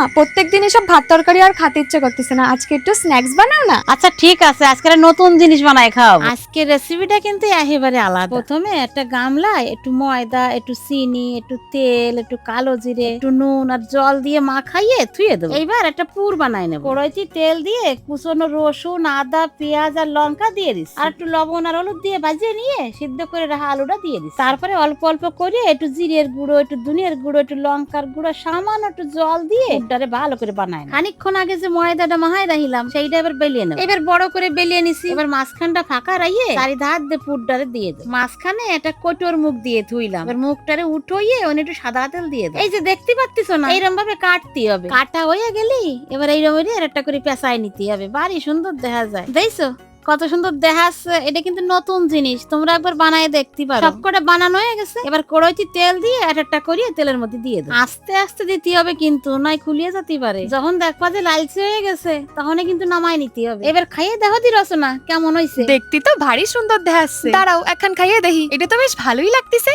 মা প্রত্যেকদিন এসব ভাত তরকারি আর খেতে ইচ্ছে করতেছে না। আজকে একটু স্ন্যাক্স বানাও না? আচ্ছা ঠিক আছে। আজকে একটা নতুন জিনিস বানাই খাও আজকের রেসিপিটা কিন্তু একেবারে আলাদা। প্রথমে একটা গামলায় একটু ময়দা একটু চিনি একটু তেল একটু কালো জিরে একটু নুন আর জল দিয়ে মাখাইয়ে থুয়ে দেবো। এইবার একটা পুর বানাই নেব। কড়াইতে তেল দিয়ে কুচনো রসুন আদা পেঁয়াজ আর লঙ্কা দিয়ে দিস আর একটু লবণ আর হলুদ দিয়ে ভাজিয়ে নিয়ে সিদ্ধ করে রাখা আলুটা দিয়ে দিস তারপরে অল্প অল্প করে একটু জিরের গুঁড়ো একটু ধনিয়ার গুঁড়ো একটু লঙ্কার গুঁড়ো সামান্য একটু জল দিয়ে পুরটারে ভালো করে নেব। খানিকক্ষণ আগে যে ময়দাটা মাহাই রাখিলাম সেইটা এবার বেলিয়ে নেব। এবার বড় করে বেলিয়ে নিছি। এবার মাঝখানটা ফাঁকা রাইয়ে চারি ধার দিয়ে পুরটারে দিয়ে দেবো। মাঝখানে একটা কোটোর মুখ দিয়ে ধুইলাম। এবার মুখটারে উঠোইয়ে ওনে একটু সাদা তেল দিয়ে দেবো। এই যে দেখতে পাচ্ছিস না এইরকম ভাবে কাটতে হবে। কাটা হয়ে গেলি এবার এইরকম আর একটা করে পেঁচাই নিতে হবে। বাড়ি সুন্দর দেখা যায়। দেখছ? কত সুন্দর দেখাচ্ছে এটা কিন্তু নতুন জিনিস। তোমরা একবার বানায় দেখতে পারো। সবকটা বানানো হয়ে গেছে। এবার কড়াইতে তেল দিয়ে এক একটা করিয়ে তেলের মধ্যে দিয়ে দাও আস্তে আস্তে দিতে হবে কিন্তু নাই খুলিয়ে যেতে পারে। যখন দেখবা যে লালচে হয়ে গেছে তখন কিন্তু নামাই নিতে হবে। এবার খাইয়ে দেখো দি রচনা কেমন হয়েছে দেখতে তো ভারী সুন্দর দেখাচ্ছে। দাঁড়াও এখন খাইয়ে দেখি। এটা তো বেশ ভালোই লাগতেছে।